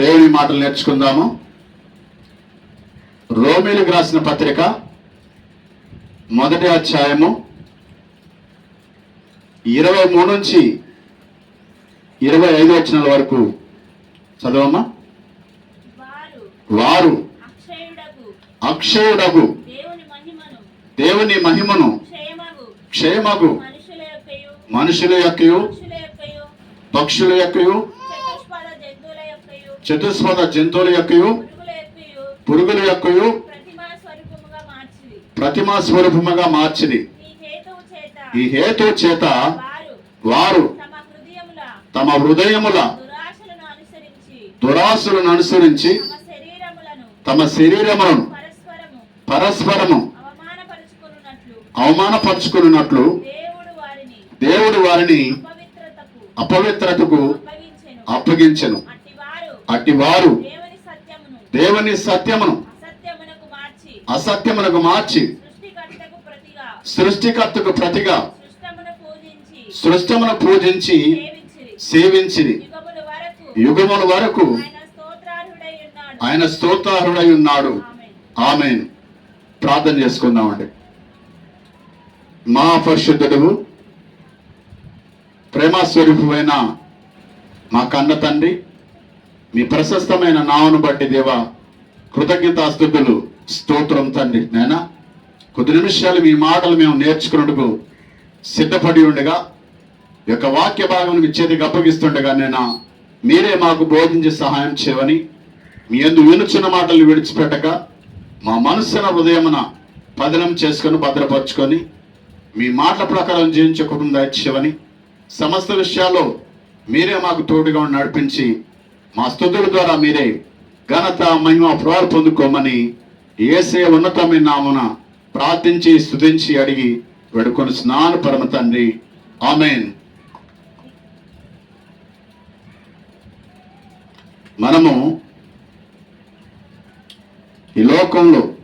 దేవుని మాటలు నేర్చుకుందాము. రోమిలకు రాసిన పత్రిక మొదటి అధ్యాయము ఇరవై మూడు నుంచి ఇరవై ఐదు వచనాల వరకు చదవమ్మా. వారు అక్షయుడగు. దేవుని మహిమను. క్షేమగు. మనుషుల యొక్కయు. పక్షుల యొక్కయు పక్షుల యొక్కయు చతుష్పద జంతువుల యొక్కయు చతుస్పద జంతువుల యొక్కయు పురుగుల యొక్కయు ప్రతిమా స్వరూపముగా మార్చింది ఈ చేత హేతు చేత వారు తమ హృదయముల దురాశలను అనుసరించి దురాసులను అనుసరించి తమ శరీరములను పరస్పరము అవమానపరుచుకున్నట్లు దేవుడు వారిని అపవిత్రతకు అప్పగించను. అట్టి వారు దేవుని సత్యమును అసత్యమునకు మార్చి. సృష్టికర్తకు ప్రతిగా. సృష్టమును పూజించి. సేవించిది యుగముల వరకు ఆయన స్తోత్రార్హుడై ఉన్నాడు. ఆమె ప్రార్థన చేసుకుందామండి. మా పరిశుద్ధుడు ప్రేమస్వరూపమైన మా కన్న తండ్రి మీ ప్రశస్తమైన నావను బట్టి దేవా కృతజ్ఞతాస్తుతులు. స్తోత్రం తండ్రి. నేనా కొద్ది నిమిషాలు మీ మాటలు మేము నేర్చుకున్నట్టుకు సిద్ధపడి ఉండగా ఈ యొక్క వాక్య భాగం మీ చేతికి అప్పగిస్తుండగా నేను మీరే మాకు బోధించి సహాయం చేయవని మీ ఎందు వినుచున్న మాటలు విడిచిపెట్టక మా మనస్సున హృదయమున పదనం చేసుకొని భద్రపరుచుకొని మీ మాటల ప్రకారం జీవించకుండా ఇచ్చేవని సమస్త విషయాల్లో మీరే మాకు తోడుగా నడిపించి మా స్థుతుల ద్వారా మీరే ఘనత మహిమ ప్రభావం పొందుకోమని ఏసే ఉన్నతమైన నామున ప్రార్థించి స్థుతించి అడిగి వేడుకొని స్నాను పరమ తండ్రి. ఆమెన్. మనము ఈ లోకంలో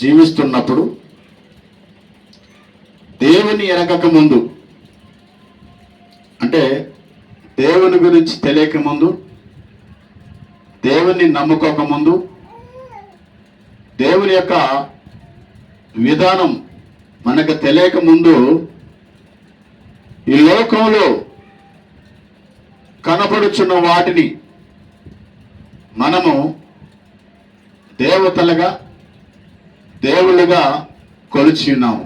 జీవిస్తున్నప్పుడు దేవుని ఎరగక ముందు అంటే దేవుని గురించి తెలియక ముందు దేవుని నమ్ముకోక ముందు దేవుని యొక్క విధానం మనకు తెలియక ముందు ఈ లోకంలో కనపడుచున్న వాటిని మనము దేవతలుగా దేవుళ్ళుగా కొలిచి ఉన్నాము.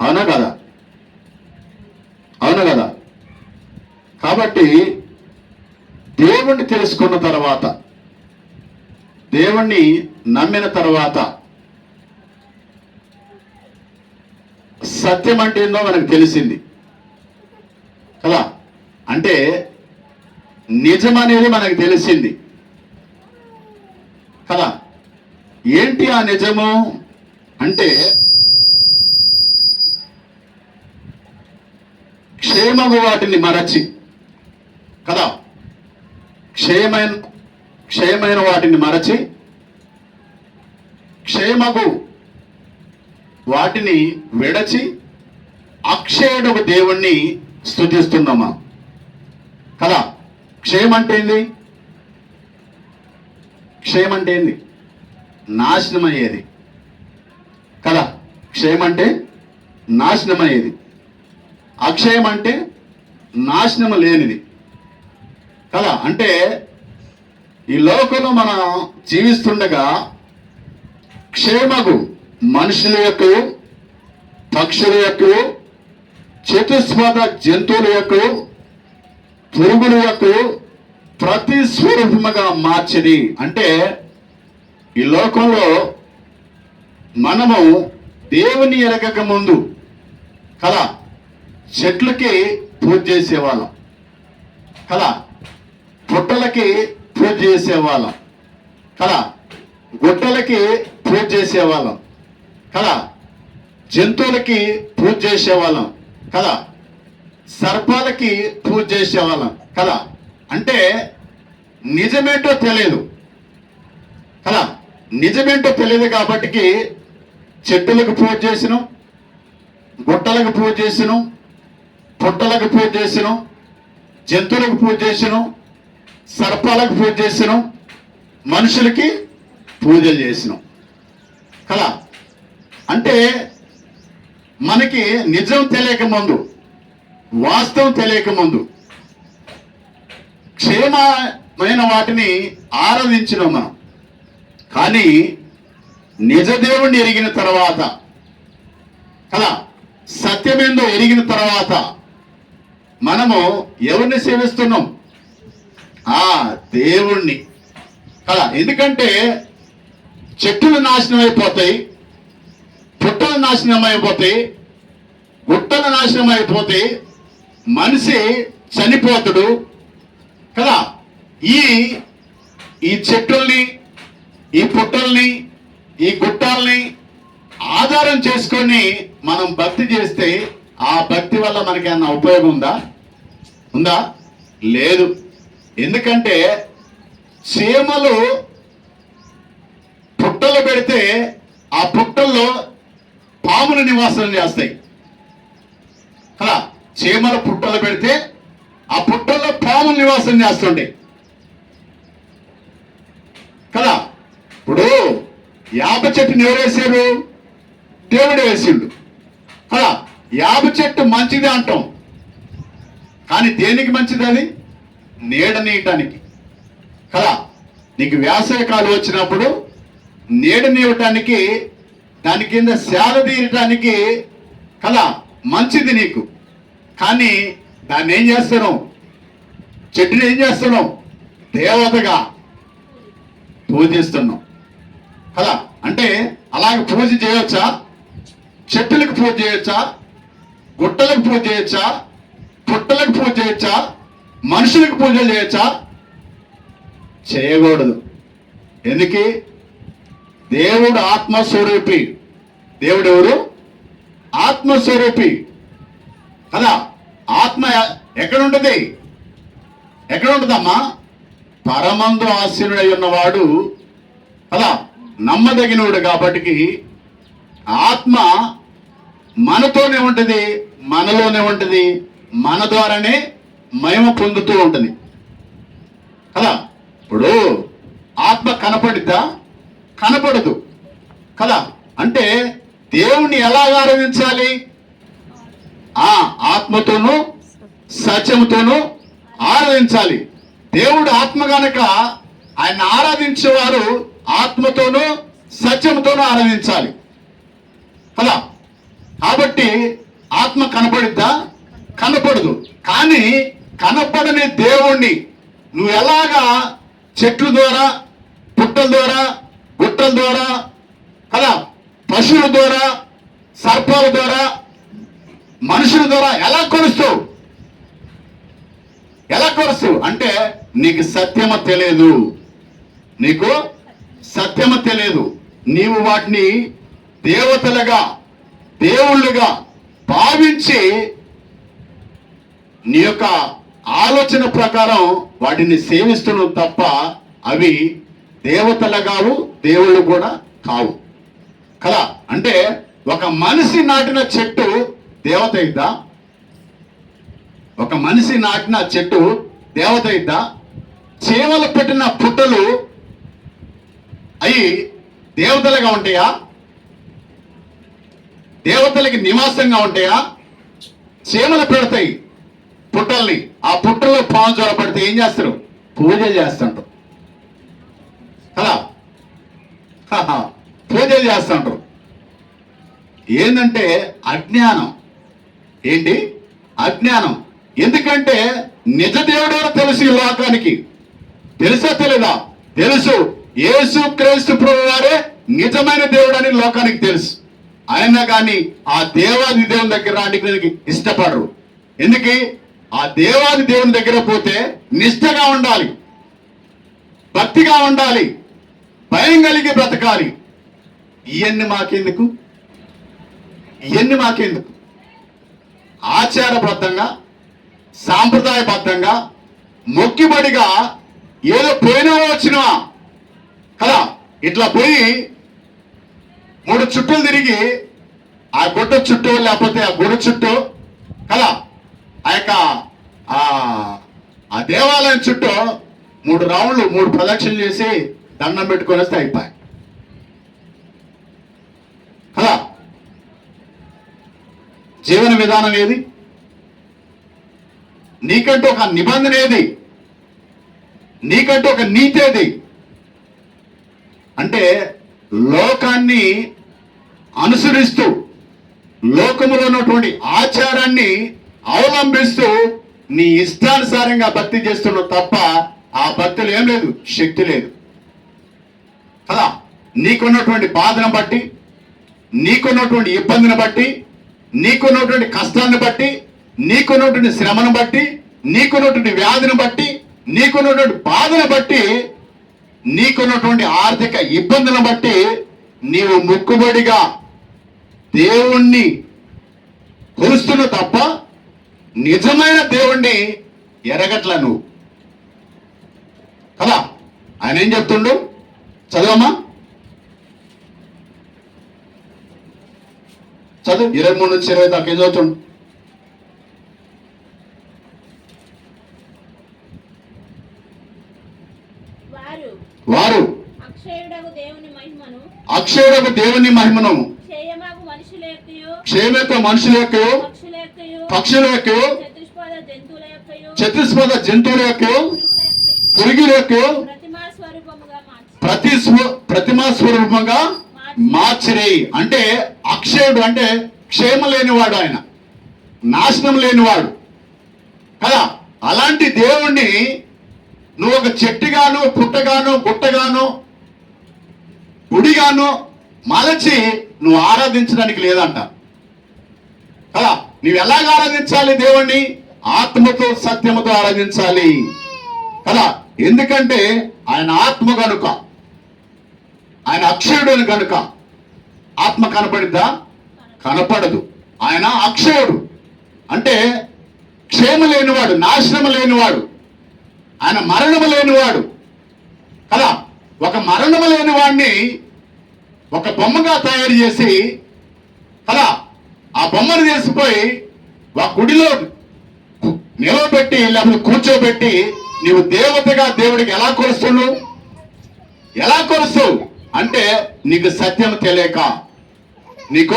అవునా కదా? అవునా కదా? కాబట్టి దేవుణ్ణి తెలుసుకున్న తర్వాత దేవుణ్ణి నమ్మిన తర్వాత సత్యం అంటే ఏందో మనకు తెలిసింది. కదా? అంటే నిజం అనేది మనకు తెలిసింది. కదా? ఏంటి ఆ నిజము? అంటే క్షేమము వాటిని మరచి. కదా? క్షేమైన క్షేమైన వాటిని మరచి క్షేమగు వాటిని విడచి అక్షయుడు దేవుణ్ణి స్థుతిస్తున్నామా కదా? క్షేమం అంటే ఏంది? క్షేమం అంటే ఏంది? నాశనం అయ్యేది కదా? క్షేమంటే నాశనమయ్యేది. నాశనం అయ్యేది అక్షయం అంటే నాశనం లేనిది. కదా? అంటే ఈ లోకంలో మనం జీవిస్తుండగా క్షేమగు మనుషుల యొక్క పక్షుల యొక్క చతుస్పద జంతువుల యొక్క పురుగుల యొక్క ప్రతి స్వరూపముగా మార్చిది అంటే ఈ లోకంలో మనము దేవుని ఎరగక ముందు కదా? చెట్లకి పూజ చేసేవాళ్ళం. కదా? పుట్టలకి పూజ చేసేవాళ్ళం. కదా? గుట్టలకి పూజ చేసేవాళ్ళం. కదా? జంతువులకి పూజ చేసేవాళ్ళం. కదా? సర్పాలకి పూజ చేసేవాళ్ళం. కదా? అంటే నిజమేంటో తెలియదు. కదా? నిజమేంటో తెలియదు కాబట్టికి చెట్టులకు పూజ చేసినాం గుట్టలకు పూజ చేసినాం పుట్టలకు పూజ చేసినాం జంతువులకు పూజ చేసినాం సర్పాలకు పూజ చేసినాం మనుషులకి పూజలు చేసినాం. కదా? అంటే మనకి నిజం తెలియక ముందు వాస్తవం తెలియక ముందు క్షేమమైన వాటిని ఆరాధించినాం మనం. కానీ నిజ దేవుణ్ణి ఎరిగిన తర్వాత కదా? సత్యమేందో ఎరిగిన తర్వాత మనము ఎవరిని సేవిస్తున్నాం? ఆ దేవుణ్ణి. కదా ఎందుకంటే చెట్టులు నాశనం అయిపోతాయి పుట్టలు నాశనం అయిపోతాయి గుట్టలు నాశనం అయిపోతాయి మనిషి చనిపోతుడు. కదా ఈ ఈ చెట్టుల్ని ఈ పుట్టల్ని ఈ గుట్టాల్ని ఆధారం చేసుకొని మనం భక్తి చేస్తే ఆ భక్తి వల్ల మనకేమన్నా ఉపయోగం ఉందా? ఉందా? లేదు. ఎందుకంటే చీమలు పుట్టలు పెడితే ఆ పుట్టల్లో పాములు నివాసం చేస్తాయి. కదా? చీమల పుట్టలు పెడితే ఆ పుట్టల్లో పాములు నివాసం చేస్తుండే కదా? ఇప్పుడు యాప చెట్టుని ఎవరు వేసారు? దేవుడు వేసిండు. కదా? యాప చెట్టు మంచిది అంటాం. కానీ దేనికి మంచిది అది? నీడనీయటానికి కదా? నీకు వేసవి కాలం వచ్చినప్పుడు నీడనివ్వటానికి దాని కింద సేద తీయటానికి కదా? మంచిది నీకు. కానీ దాన్ని ఏం చేస్తున్నావు? చెట్టుని ఏం చేస్తున్నావు? దేవతగా పూజిస్తున్నాం కదా? అంటే అలాగే పూజ చేయొచ్చా? చెట్టులకు పూజ చేయొచ్చా? గుట్టలకు పూజ చేయొచ్చా? పుట్టలకు పూజ చేయొచ్చా? మనుషులకు పూజలు చేయొచ్చా? చేయకూడదు. ఎందుకు? దేవుడు ఆత్మస్వరూపి. దేవుడు ఎవరు? ఆత్మస్వరూపి. కదా? ఆత్మ ఎక్కడ ఉంటుంది ఎక్కడ ఉంటుందమ్మా పరమందు ఆశీనుడై ఉన్నవాడు కదా? నమ్మదగినవాడు కాబట్టి ఆత్మ మనతోనే ఉంటుంది మనలోనే ఉంటుంది. మన ద్వారానే మహిమ పొందుతూ ఉంటుంది. కదా? ఇప్పుడు ఆత్మ కనపడిద్దా? కనపడదు. కదా? అంటే దేవుణ్ణి ఎలా ఆరాధించాలి? ఆ ఆత్మతోనూ సత్యముతోనూ ఆరాధించాలి. దేవుడు ఆత్మ గనక ఆయన ఆరాధించేవారు ఆత్మతోనూ సత్యముతోనూ ఆరాధించాలి. కదా? కాబట్టి ఆత్మ కనపడిద్దా? కనపడదు. కానీ కనపడని దేవుణ్ణి నువ్వు ఎలాగా చెట్ల ద్వారా పుట్టల ద్వారా గుట్టల ద్వారా కదా పశువుల ద్వారా సర్పాల ద్వారా మనుషుల ద్వారా ఎలా కొలుస్తావు? ఎలా కొలుస్తావు? అంటే నీకు సత్యమ తెలియదు. నీకు సత్యమ తెలియదు. నీవు వాటిని దేవతలుగా దేవుళ్ళుగా భావించి నీ యొక్క ఆలోచన ప్రకారం వాటిని సేవిస్తున్నావు తప్ప అవి దేవతలు కావు దేవుళ్ళు కూడా కావు. కదా? అంటే ఒక మనిషి నాటిన చెట్టు దేవత అయిద్దా ఒక మనిషి నాటిన చెట్టు దేవత అయిద్దా చేమలు పెట్టిన పుట్టలు అయి దేవతలుగా ఉంటాయా? దేవతలకి నివాసంగా ఉంటాయా? చేమలు పెడతాయి. పుట్టల్ని. ఆ పుట్టల్లో పాము జ్వర ఏం చేస్తారు? పూజ చేస్తుంటారు. కదా? పూజలు చేస్తుంటారు. ఏంటంటే అజ్ఞానం. ఏంటి? అజ్ఞానం. ఎందుకంటే నిజ దేవుడు తెలుసు ఈ లోకానికి. తెలుసా తెలీదా? తెలుసు. యేసు క్రీస్తు ప్రభు వారే నిజమైన దేవుడు అని లోకానికి తెలుసు. అయినా కానీ ఆ దేవాది దేవుని దగ్గర రానికి ఇష్టపడరు. ఎందుకు? ఆ దేవాది దేవుని దగ్గర పోతే నిష్ఠగా ఉండాలి. భక్తిగా ఉండాలి. భయం కలిగి బ్రతకాలి. ఇవన్నీ మాకెందుకు? ఇవన్నీ మాకెందుకు? ఆచారబద్ధంగా సాంప్రదాయబద్ధంగా మొక్కిబడిగా ఏదో పోయినా వచ్చినా కదా? ఇట్లా పోయి మూడు చుట్టూలు తిరిగి ఆ గుట్ట చుట్టూ లేకపోతే ఆ గుడి చుట్టూ కదా? ఆ యొక్క ఆ ఆ దేవాలయం చుట్టూ మూడు రౌండ్లు మూడు ప్రదక్షిణలు చేసి దండం పెట్టుకొని వస్తే అయిపోయి కదా? జీవన విధానం ఏది? నీకంటూ ఒక నిబంధన ఏది? నీకంటూ ఒక నీతి ఏది? అంటే లోకాన్ని అనుసరిస్తూ లోకములో ఉన్నటువంటి ఆచారాన్ని అవలంబిస్తూ నీ ఇష్టానుసారంగా భక్తి చేస్తున్నావు తప్ప ఆ భక్తులు ఏం లేదు శక్తి లేదు. కదా? నీకున్నటువంటి బాధను బట్టి నీకున్నటువంటి ఇబ్బందిని బట్టి నీకున్నటువంటి కష్టాన్ని బట్టి నీకున్నటువంటి శ్రమను బట్టి నీకున్నటువంటి వ్యాధిని బట్టి నీకున్నటువంటి బాధను బట్టి నీకున్నటువంటి ఆర్థిక ఇబ్బందులను బట్టి నీవు ముక్కుబడిగా దేవుణ్ణి కొలుస్తున్న తప్ప నిజమైన దేవుణ్ణి ఎరగట్ల నువ్వు. కదా? ఆయన ఏం చెప్తుండు? చదవమ్మా. చదువు. ఇరవై మూడు నుంచి ఇరవై దాకా ఏం చదువుతుండు? వారు. అక్షయుడకు దేవుని మహిమను. క్షేమక మనుషుల యొక్క పక్షుల యొక్క చతుష్పద జంతువుల యొక్క పురుగుల యొక్క ప్రతి ప్రతిమా స్వరూపంగా మార్చిరి. అంటే అక్షయుడు అంటే క్షేమ లేనివాడు ఆయన. నాశనం లేనివాడు. కదా? అలాంటి దేవుణ్ణి నువ్వు ఒక చెట్టుగాను పుట్టగాను గుట్టగాను గుడిగాను మలచి నువ్వు ఆరాధించడానికి లేదంట. కదా? నీవు ఎలాగ ఆరాధించాలి దేవుణ్ణి? ఆత్మతో సత్యముతో ఆరాధించాలి. కదా? ఎందుకంటే ఆయన ఆత్మ కనుక ఆయన అక్షయుడు కనుక ఆత్మ కనపడిద్దా? కనపడదు. ఆయన అక్షయుడు. అంటే క్షేమ లేనివాడు నాశనము లేనివాడు ఆయన మరణము లేనివాడు. కదా? ఒక మరణము లేని వాడిని ఒక బొమ్మగా తయారు చేసి కదా? ఆ బొమ్మను చేసిపోయి ఆ గుడిలో కు- నిలవబెట్టి లేకపోతే కూర్చోబెట్టి నీవు దేవతగా దేవుడికి ఎలా కొలుస్తున్నావు? ఎలా కొలుస్తావు? అంటే నీకు సత్యం తెలియక. నీకు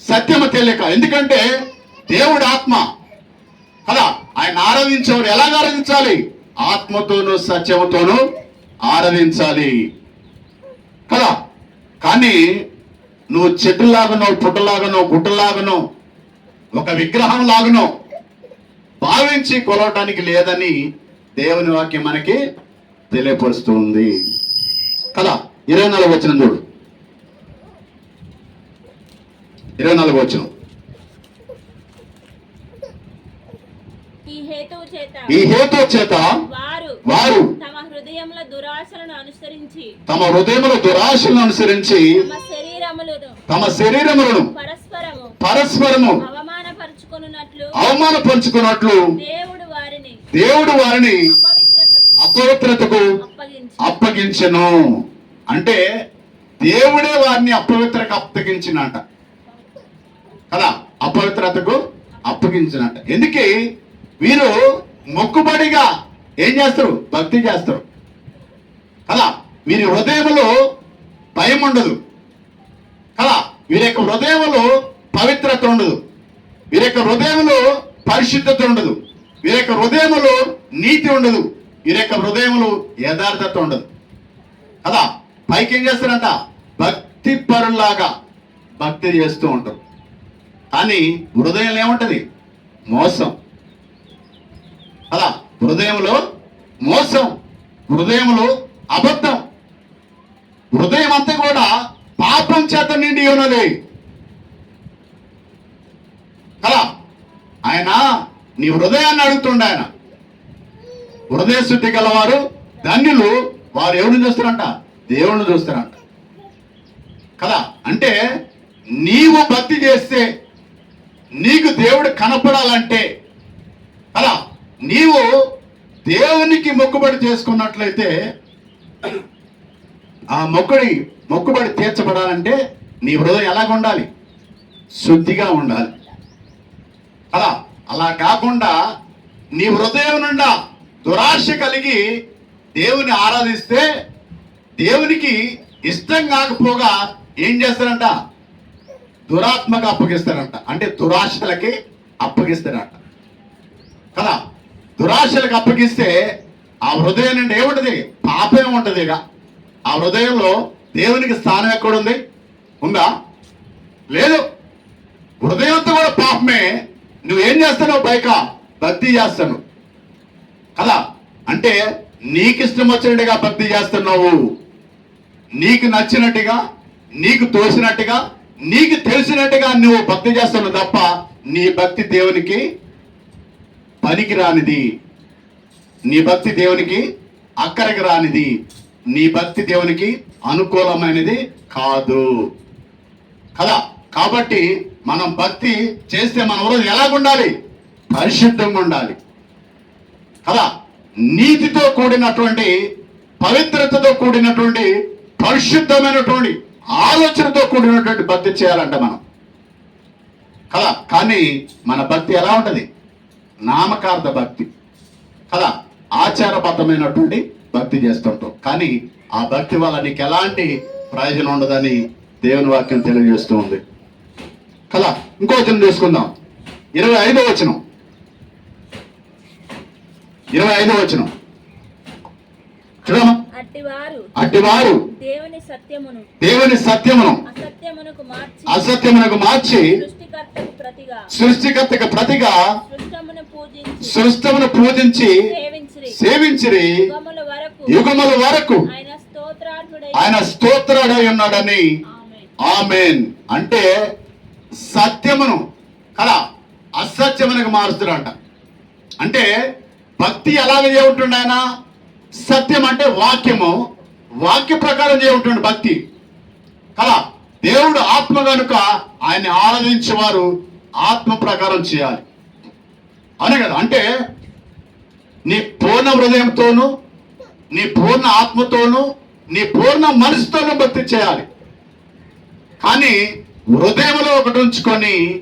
సత్యము తెలియక. ఎందుకంటే దేవుడు ఆత్మ. కదా? ఆయన ఆరాధించేవాడు ఎలాగ ఆరాధించాలి? ఆత్మతోనూ సత్యముతోనూ ఆరాధించాలి. కదా? కానీ నువ్వు చెట్టులాగనో పుట్టలాగనో గుట్టలాగనో ఒక విగ్రహం లాగనో. భావించి కొలవటానికి లేదని దేవుని వాక్యం మనకి తెలియపరుస్తుంది. కదా ఇరవై నాలుగు వచ్చిన చూడు. ఇరవై నాలుగు వచ్చినాం ఈ హేతువు చేత ఈ హేతు చేత వారు వారు తమ హృదయముల దురాశలను అనుసరించి తమ హృదయముల దురాశలను అనుసరించి తమ శరీరములను పరస్పరము పరస్పరము అవమానపరుచుకొనున్నట్లు అవమానపరుచుకున్నట్లు దేవుడు వారిని దేవుడు వారిని అపవిత్రతకు అపవిత్రతకు అప్పగించి. అప్పగించెను. అంటే దేవుడే వారిని అపవిత్రకు అప్పగించినట. కదా? అపవిత్రతకు అప్పగించినట. ఎందుకే? వీరు మొక్కుబడిగా ఏం చేస్తారు? భక్తి చేస్తారు. కదా? వీరి హృదయంలో భయం ఉండదు. కదా? వీరి యొక్క హృదయంలో పవిత్రత ఉండదు. వీరి యొక్క హృదయంలో పరిశుద్ధత ఉండదు. వీరి యొక్క హృదయంలో నీతి ఉండదు. వీరి యొక్క హృదయంలో యథార్థత ఉండదు. కదా? పైకి ఏం చేస్తారంట? భక్తి పరుల్లాగా భక్తి చేస్తూ ఉంటారు. కానీ హృదయంలో ఏముంటుంది? మోసం. అలా హృదయంలో మోసం హృదయంలో అబద్ధం హృదయం అంతా కూడా పాపం చేత నిండి ఉన్నది. కదా ఆయన నీ హృదయాన్ని అడుగుతుండ ఆయన. హృదయ శుద్ధి గలవారు ధన్యులు వారు ఎవరిని చూస్తారంట? దేవుణ్ణి చూస్తారంట. కదా అంటే నీవు భక్తి చేస్తే నీకు దేవుడు కనపడాలంటే కదా నీవు దేవునికి మొక్కుబడి చేసుకున్నట్లయితే ఆ మొక్కుడి మొక్కుబడి తీర్చబడాలంటే నీ హృదయం ఎలాగ ఉండాలి? శుద్ధిగా ఉండాలి. అలా అలా కాకుండా నీ హృదయం నుండా దురాశ కలిగి దేవుని ఆరాధిస్తే దేవునికి ఇష్టం కాకపోగా ఏం చేస్తారంట? దురాత్మక అప్పగిస్తారంట. అంటే దురాశలకి అప్పగిస్తారంట. కదా? దురాశలకు అప్పగిస్తే ఆ హృదయం నుండి ఏముంటుంది? పాపం ఉంటుంది ఇక. ఆ హృదయంలో దేవునికి స్థానం ఎక్కడుంది? ఉందా? లేదు. హృదయంతో కూడా పాపమే. నువ్వేం చేస్తానో పైక భక్తి చేస్తాను కదా? అంటే నీకు ఇష్టం వచ్చినట్టుగా భక్తి చేస్తున్నావు. నీకు నచ్చినట్టుగా నీకు తోసినట్టుగా నీకు తెలిసినట్టుగా నువ్వు భక్తి చేస్తున్నావు తప్ప నీ భక్తి దేవునికి పనికి రానిది నీ భక్తి దేవునికి అక్కడికి రానిది. నీ భక్తి దేవునికి అనుకూలమైనది కాదు. కదా? కాబట్టి మనం భక్తి చేస్తే మన హృదయం ఎలాగుండాలి? పరిశుద్ధంగా ఉండాలి. కదా? నీతితో కూడినటువంటి పవిత్రతతో కూడినటువంటి పరిశుద్ధమైనటువంటి ఆలోచనతో కూడినటువంటి భక్తి చేయాలంట మనం. కదా? కానీ మన భక్తి ఎలా ఉంటుంది? నామకార్థ భక్తి. కదా? ఆచారబద్ధమైనటువంటి భక్తి చేస్తుంటాం. కానీ ఆ భక్తి వల్ల నీకు ఎలాంటి ప్రయోజనం ఉండదని దేవుని వాక్యం తెలియజేస్తూ ఉంది. కదా? ఇంకో వచనం తీసుకుందాం. ఇరవై ఐదో వచనం. ఇరవై ఐదో వచనం. చూడమ్మా. అట్టివారు దేవుని సత్యమును దేవుని సత్యమును అసత్యమునకు మార్చి అసత్యమునకు మార్చి సృష్టికర్తకు ప్రతిగా సృష్టికర్తకు ప్రతిగా సృష్టమును పూజించి సృష్టమును పూజించి సేవించిరి. సేవించిరి. యుగముల వరకు యుగముల వరకు ఆయన స్తోత్రార్హుడై ఆయన స్తోత్రుడై ఉన్నాడని. ఆమేన్. అంటే సత్యమును కదా అసత్యమునకు మారుస్తాడంట అంటే భక్తి ఎలాగ చేయుంటుండ ఆయన సత్యం అంటే వాక్యము. వాక్య ప్రకారం చేయుంటుండు భక్తి. కదా దేవుడు ఆత్మ కనుక ఆయన్ని ఆరాధించేవారు ఆత్మ ప్రకారం చేయాలి. అనే కదా? అంటే నీ పూర్ణ హృదయంతోనూ నీ పూర్ణ ఆత్మతోనూ నీ పూర్ణ మనసుతోనూ భక్తి చేయాలి. కానీ హృదయంలో ఒకటి ఉంచుకొని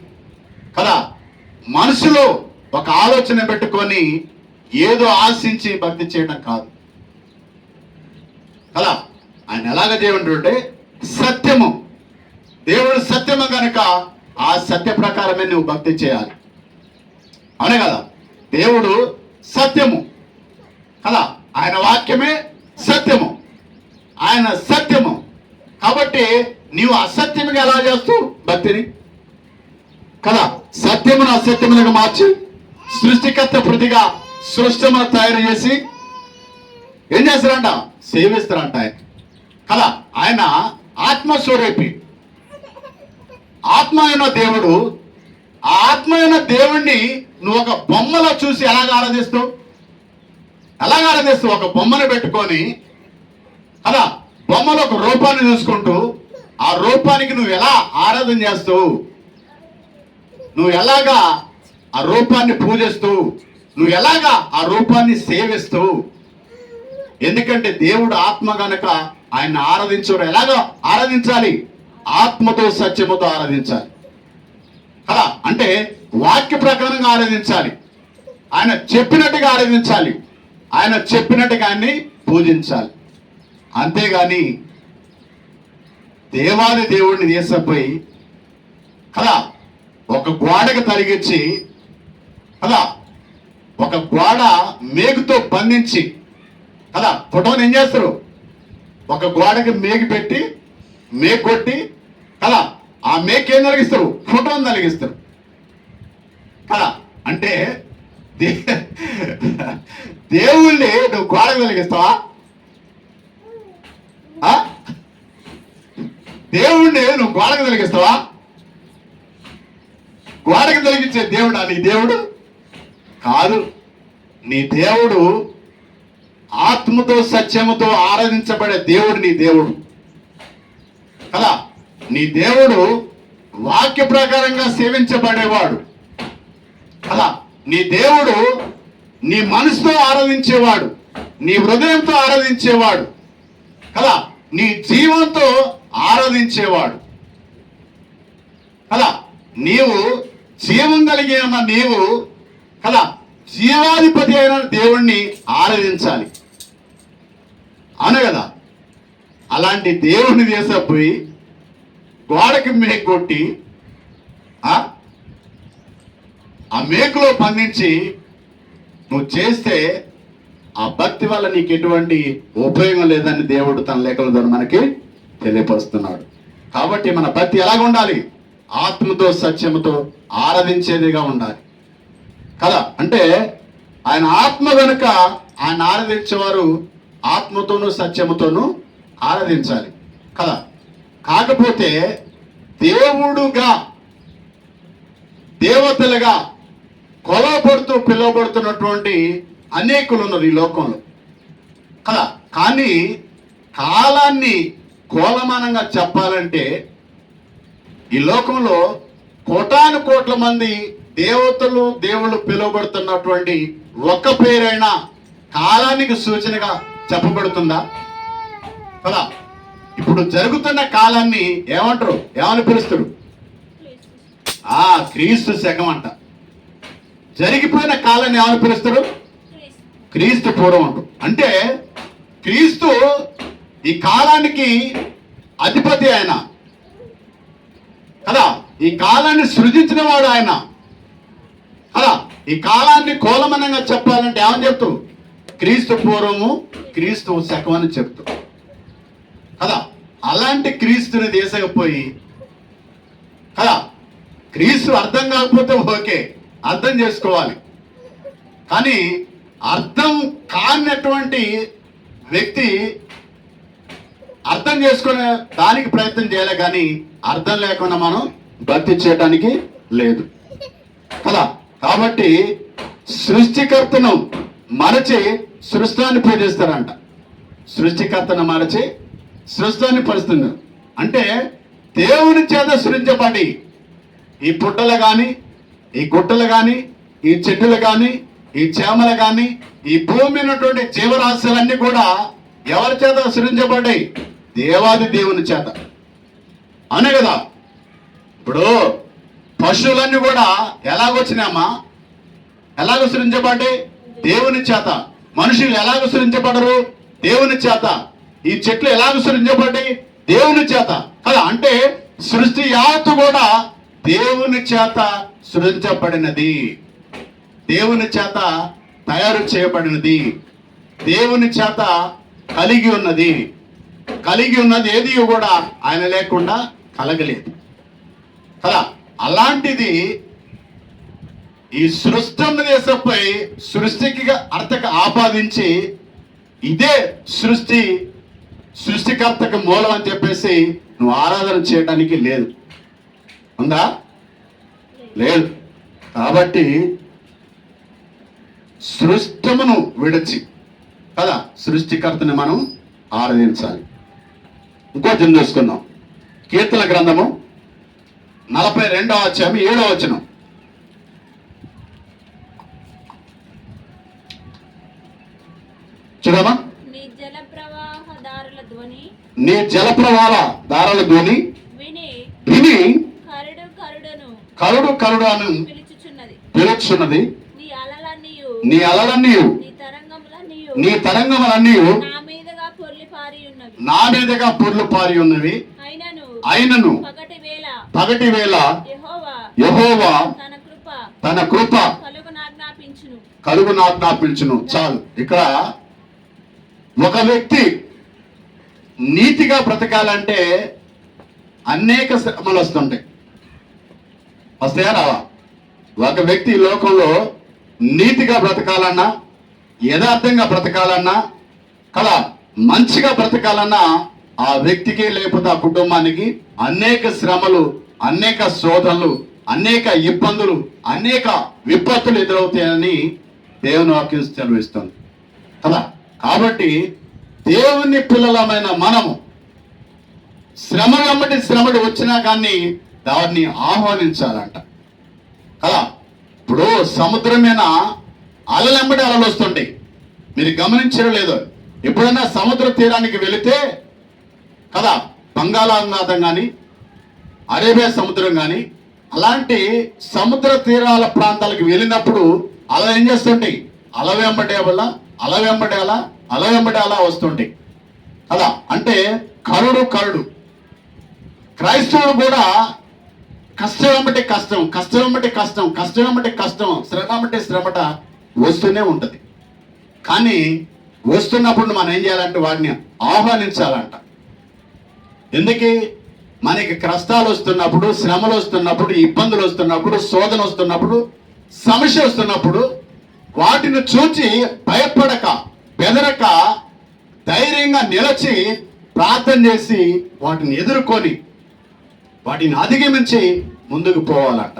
కదా మనసులో ఒక ఆలోచన పెట్టుకొని ఏదో ఆశించి భక్తి చేయడం కాదు. కదా ఆయన ఎలాగ చేయమంటుంటే సత్యము. దేవుడు సత్యము కనుక ఆ సత్య ప్రకారమే నువ్వు భక్తి చేయాలి. అవునే కదా? దేవుడు సత్యము. కదా ఆయన వాక్యమే సత్యము. ఆయన సత్యము. కాబట్టి నీవు అసత్యముగా ఎలా చేస్తూ భక్తిని? కదా సత్యమును అసత్యములుగా మార్చి సృష్టికర్త ప్రతిగా సృష్టమును తయారు చేసి ఏం చేస్తారంట? సేవిస్తారంట ఆయన. కదా ఆయన ఆత్మస్వరూపి. ఆత్మ అయిన దేవుడు ఆ ఆత్మ అయిన దేవుణ్ణి నువ్వు ఒక బొమ్మలో చూసి ఎలాగ ఆరాధిస్తావు? ఎలాగ ఆరాధిస్తావు? ఒక బొమ్మను పెట్టుకొని కదా బొమ్మలో ఒక రూపాన్ని చూసుకుంటూ ఆ రూపానికి నువ్వు ఎలా ఆరాధన చేస్తావు? నువ్వు ఎలాగా ఆ రూపాన్ని పూజిస్తూ నువ్వు ఎలాగా ఆ రూపాన్ని సేవిస్తూ ఎందుకంటే దేవుడు ఆత్మ గనక ఆయన ఆరాధించడు ఎలాగో ఆరాధించాలి. ఆత్మతో సత్యముతో ఆరాధించాలి. కదా? అంటే వాక్య ప్రకారంగా ఆరాధించాలి. ఆయన చెప్పినట్టుగా ఆరాధించాలి. ఆయన చెప్పినట్టుగా ఆయన్ని పూజించాలి. అంతేగాని దేవాది దేవుడిని తీసుకుపోయి కదా? ఒక గోడకు తరిగించి కదా? ఒక గోడ మేకుతో బంధించి కదా ఫోటోని ఏం చేస్తారు? ఒక గోడకి మేకి పెట్టి మేకు కొట్టి కదా ఆ మేక్ ఏం తొలగిస్తారు? ఫోటోని తొలగిస్తారు. కదా అంటే దే- దేవుణ్ణి నువ్వు గోడకు తొలగిస్తావా? ఆ? దేవుణ్ణి నువ్వు గోడకు తొలగిస్తావా? గోడకు తొలగించే దేవుడా నీ దేవుడు? కాదు. నీ దేవుడు ఆత్మతో సత్యముతో ఆరాధించబడే దేవుడు నీ దేవుడు. కదా? నీ దేవుడు వాక్య ప్రకారంగా సేవించబడేవాడు. కదా? నీ దేవుడు నీ మనసుతో ఆరాధించేవాడు. నీ హృదయంతో ఆరాధించేవాడు. కదా? నీ జీవంతో ఆరాధించేవాడు. కదా? నీవు జీవం కలిగిన నీవు కదా? జీవాధిపతి అయిన దేవుణ్ణి ఆరాధించాలి. అనగదా కదా. అలాంటి దేవుని తీసుకుపోయి గోడకి మేకు కొట్టి ఆ? మేకలో మేకులో నువ్వు చేస్తే ఆ భక్తి వల్ల నీకు ఎటువంటి ఉపయోగం లేదని దేవుడు తన లేఖల ద్వారా మనకి తెలియపరుస్తున్నాడు. కాబట్టి మన భక్తి ఎలాగ ఉండాలి? ఆత్మతో సత్యముతో ఆరాధించేదిగా ఉండాలి. కదా? అంటే ఆయన ఆత్మ కనుక ఆయన ఆరాధించేవారు ఆత్మతోనూ సత్యముతోనూ ఆరాధించాలి. కదా? కాకపోతే దేవుడుగా దేవతలుగా కొలవబడుతూ పిలువబడుతున్నటువంటి అనేకులు ఉన్నారు ఈ లోకంలో. కదా? కానీ కాలాన్ని కోలమానంగా చెప్పాలంటే ఈ లోకంలో కోటాను కోట్ల మంది దేవతలు దేవుళ్ళు పిలువబడుతున్నటువంటి ఒక్క పేరైనా కాలానికి సూచనగా చెప్పబడుతుందా? కదా? ఇప్పుడు జరుగుతున్న కాలాన్ని ఏమంటారు? ఏమని పిలుస్తారు? ఆ క్రీస్తు శకం అంట. జరిగిపోయిన కాలాన్ని ఏమని పిలుస్తారు? క్రీస్తు. పూర్వం అంటారు అంటే క్రీస్తు ఈ కాలానికి అధిపతి ఆయన. కదా? ఈ కాలాన్ని సృజించిన వాడు ఆయన. కదా? ఈ కాలాన్ని కోలమనంగా చెప్పాలంటే ఏమని చెప్తూ క్రీస్తు పూర్వము క్రీస్తు శకం అని చెప్తాం. కదా అలాంటి క్రీస్తుని దేశకపోయి కదా క్రీస్తు అర్థం కాకపోతే ఓకే అర్థం చేసుకోవాలి. కానీ అర్థం కానటువంటి వ్యక్తి అర్థం చేసుకునే దానికి ప్రయత్నం చేయాలి కానీ అర్థం లేకుండా మనం భక్తి చేయడానికి లేదు. కదా కాబట్టి సృష్టికర్తను మరచి సృష్టాన్ని పూజిస్తారంట సృష్టికర్తను మరచి సృష్టాన్ని పరుస్తుంది అంటే దేవుని చేత సృజించబడి ఈ పుట్టలు కానీ ఈ గుట్టలు కానీ ఈ చెట్టులు కానీ ఈ చేమలు కానీ ఈ భూమి ఉన్నటువంటి జీవరాశులన్నీ కూడా ఎవరి చేత సృజించబడ్డాయి దేవాది దేవుని చేత. అనే కదా? ఇప్పుడు పశువులన్నీ కూడా ఎలాగొచ్చినామా ఎలాగ సృజించబడ్డాయి? దేవుని చేత మనుషులు ఎలా విసరించబడరు దేవుని చేత. ఈ చెట్లు ఎలా విసరించబడి దేవుని చేత. కదా అంటే సృష్టి యావత్తు కూడా దేవుని చేత సృజించబడినది. దేవుని చేత తయారు చేయబడినది. దేవుని చేత కలిగి ఉన్నది. కలిగి ఉన్నది ఏది కూడా ఆయన లేకుండా కలగలేదు. కదా అలాంటిది ఈ సృష్టం దేశంపై సృష్టికి అర్థక ఆపాదించి ఇదే సృష్టి సృష్టికర్తకు మూలం అని చెప్పేసి నువ్వు ఆరాధన చేయడానికి లేదు. ఉందా? లేదు. కాబట్టి సృష్టమును విడచి కదా సృష్టికర్తని మనం ఆరాధించాలి. ఇంకో చిన్న చూసుకుందాం. కీర్తన గ్రంథము నలభై రెండవ అధ్యాయం ఏడవ వచనం. చూడమా నీ జల ప్రవాహ దారుల ధ్వని విని కరుడు కరుడు అని పిలుచున్నది. నీ అలలన్నీ నీ తరంగములన్నీ నా మీదగా పొర్లి పారి ఉన్నవి అయినను పగటి వేళ యెహోవా తన కృప తన కృప కలుగునాజ్ఞాపించును. కలుగు నాజ్ఞా పిలుచును చాలు. ఇక్కడ ఒక వ్యక్తి నీతిగా బ్రతకాలంటే అనేక శ్రమలు వస్తుంటాయి. వస్తాయా రావా? ఒక వ్యక్తి లోకంలో నీతిగా బ్రతకాలన్నా యథార్థంగా బ్రతకాలన్నా కదా మంచిగా బ్రతకాలన్నా ఆ వ్యక్తికి లేకపోతే ఆ కుటుంబానికి అనేక శ్రమలు అనేక శోధనలు అనేక ఇబ్బందులు అనేక విపత్తులు ఎదురవుతాయని దేవుని వాక్యం సెలవిస్తుంది. కదా? కాబట్టి దేవుని పిల్లలమైన మనము శ్రమ వెంబడి శ్రమడు వచ్చినా కానీ దాన్ని ఆహ్వానించాలంట. కదా? ఇప్పుడు సముద్రం అలలెంబడి అలలు వస్తుంటాయి మీరు గమనించడం లేదో. ఎప్పుడైనా సముద్ర తీరానికి వెళితే కదా? బంగాళాఖాతం కానీ అరేబియా సముద్రం కానీ అలాంటి సముద్ర తీరాల ప్రాంతాలకు వెళ్ళినప్పుడు అలా ఏం చేస్తుంటాయి? అల వెంబడే వల్ల అల వెంబడి అలా అల వెంబడి అలా వస్తుంటాయి కదా? అంటే కరుడు కరుడు. క్రైస్తవులు కూడా కష్టం వెంబటి కష్టం కష్టం వెంబటి కష్టం కష్టం వెంబటి కష్టం శ్రమ బట్టి శ్రమట వస్తూనే ఉంటుంది. కానీ వస్తున్నప్పుడు మనం ఏం చేయాలంటే వాడిని ఆహ్వానించాలంట. ఎందుకు? మనకి కష్టాలు వస్తున్నప్పుడు శ్రమలు వస్తున్నప్పుడు ఇబ్బందులు వస్తున్నప్పుడు శోధన వస్తున్నప్పుడు సమస్య వస్తున్నప్పుడు వాటిని చూచి భయపడక బెదరక ధైర్యంగా నిలచి ప్రార్థన చేసి వాటిని ఎదుర్కొని వాటిని అధిగమించి ముందుకు పోవాలంట.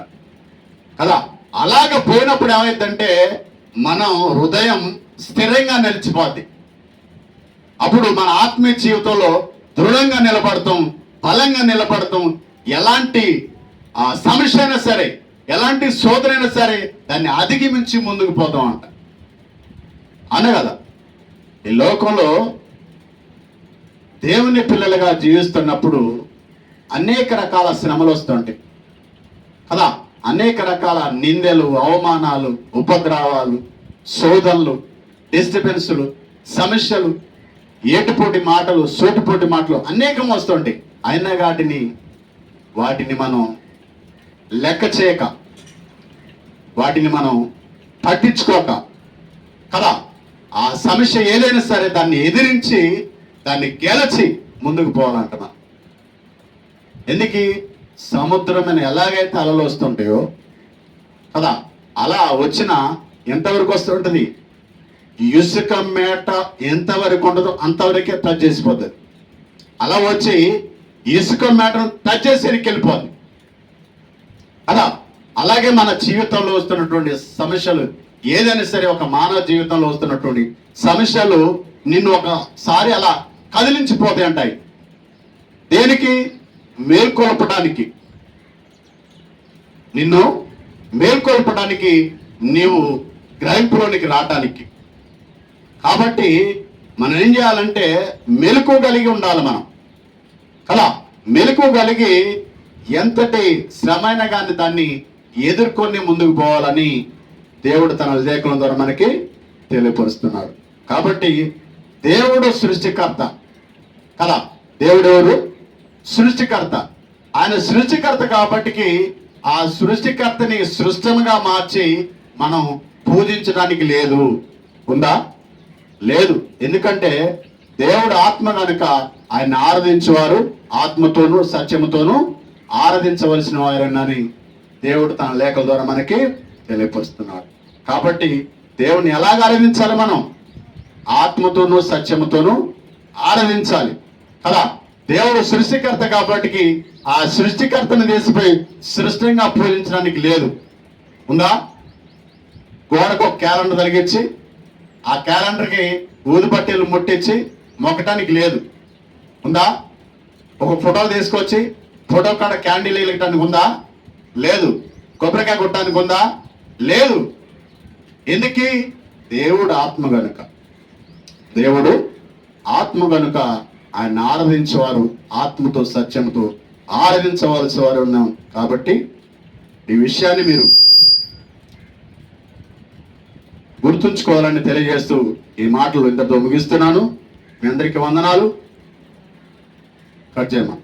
కదా? అలాగ పోయినప్పుడు ఏమైందంటే మనం హృదయం స్థిరంగా నిలిచిపోద్ది. అప్పుడు మన ఆత్మీయ జీవితంలో దృఢంగా నిలబడతాం బలంగా నిలబడతాం. ఎలాంటి ఆ, సమస్య అయినా సరే ఎలాంటి శోధనైనా సరే దాన్ని అధిగమించి ముందుకు పోతాం అంట అనే కదా ఈ లోకంలో దేవుని పిల్లలుగా జీవిస్తున్నప్పుడు అనేక రకాల శ్రమలు వస్తుంటాయి. కదా అనేక రకాల నిందెలు అవమానాలు ఉపద్రవాలు శోధనలు డిస్టర్బెన్సులు సమస్యలు ఏటుపోటి మాటలు సోటుపోటి మాటలు అనేకం వస్తుంటాయి. అయినా వాటిని వాటిని మనం లెక్క చేయక వాటిని మనం పట్టించుకోక కదా? ఆ సమస్య ఏదైనా సరే దాన్ని ఎదిరించి దాన్ని గెలచి ముందుకు పోవాలంట మనం. ఎందుకు? సముద్రమైన ఎలాగైతే అలలు వస్తుంటాయో కదా? అలా వచ్చిన ఎంతవరకు వస్తుంటుంది ఇసుక మేట ఎంతవరకు ఉండదో అంతవరకే టచ్ చేసిపోతుంది. అలా వచ్చి ఇసుక మేటను టచ్ చేసి వెళ్ళిపోతుంది. అలా అలాగే మన జీవితంలో వస్తున్నటువంటి సమస్యలు ఏదైనా సరే ఒక మానవ జీవితంలో వస్తున్నటువంటి సమస్యలు నిన్ను ఒకసారి అలా కదిలించిపోతాయి అంటాయి. దేనికి? మేల్కొల్పడానికి. నిన్ను మేల్కొల్పడానికి నీవు గ్రహింపులోనికి రావటానికి. కాబట్టి మనం ఏం చేయాలంటే మెలకు కలిగి ఉండాలి మనం. కదా మెలకు కలిగి ఎంతటి శ్రమైన కానీ దాన్ని ఎదుర్కొని ముందుకు పోవాలని దేవుడు తన లేఖల ద్వారా మనకి తెలియపరుస్తున్నాడు. కాబట్టి దేవుడు సృష్టికర్త. కదా? దేవుడు ఎవరు? సృష్టికర్త. ఆయన సృష్టికర్త కాబట్టికి ఆ సృష్టికర్తని సృష్టంగా మార్చి మనం పూజించడానికి లేదు. ఉందా? లేదు. ఎందుకంటే దేవుడు ఆత్మ కనుక ఆయన ఆరాధించేవారు ఆత్మతోనూ సత్యముతోనూ ఆరాధించవలసిన వారని దేవుడు తన లేఖల ద్వారా మనకి తెలియపరుస్తున్నాడు. కాబట్టి దేవుని ఎలాగ ఆరాధించాలి మనం? ఆత్మతోనూ సత్యముతోనూ ఆరాధించాలి. కదా? దేవుడు సృష్టికర్త కాబట్టి ఆ సృష్టికర్తను తీసిపోయి సృష్టంగా పూజించడానికి లేదు. ఉందా? గోడకు ఒక క్యాలెండర్ తగిలించి ఆ క్యాలెండర్కి ఊదుపట్టీలు ముట్టించి మొక్కటానికి లేదు. ఉందా? ఒక ఫోటోలు తీసుకొచ్చి ఫోటో కాడ క్యాండిల్ వెలగటానికి ఉందా? లేదు. కొబ్బరికాయ కొట్టడానికి ఉందా? లేదు. ఎందుకు? దేవుడు ఆత్మ గనుక. దేవుడు ఆత్మ గనుక ఆయన ఆరాధించేవారు ఆత్మతో సత్యంతో ఆరాధించవలసిన వారు ఉన్నాం. కాబట్టి ఈ విషయాన్ని మీరు గుర్తుంచుకోవాలని తెలియజేస్తూ ఈ మాటలు ఇంతతో ముగిస్తున్నాను. మీ అందరికీ వందనాలు. కట్ చేయమా?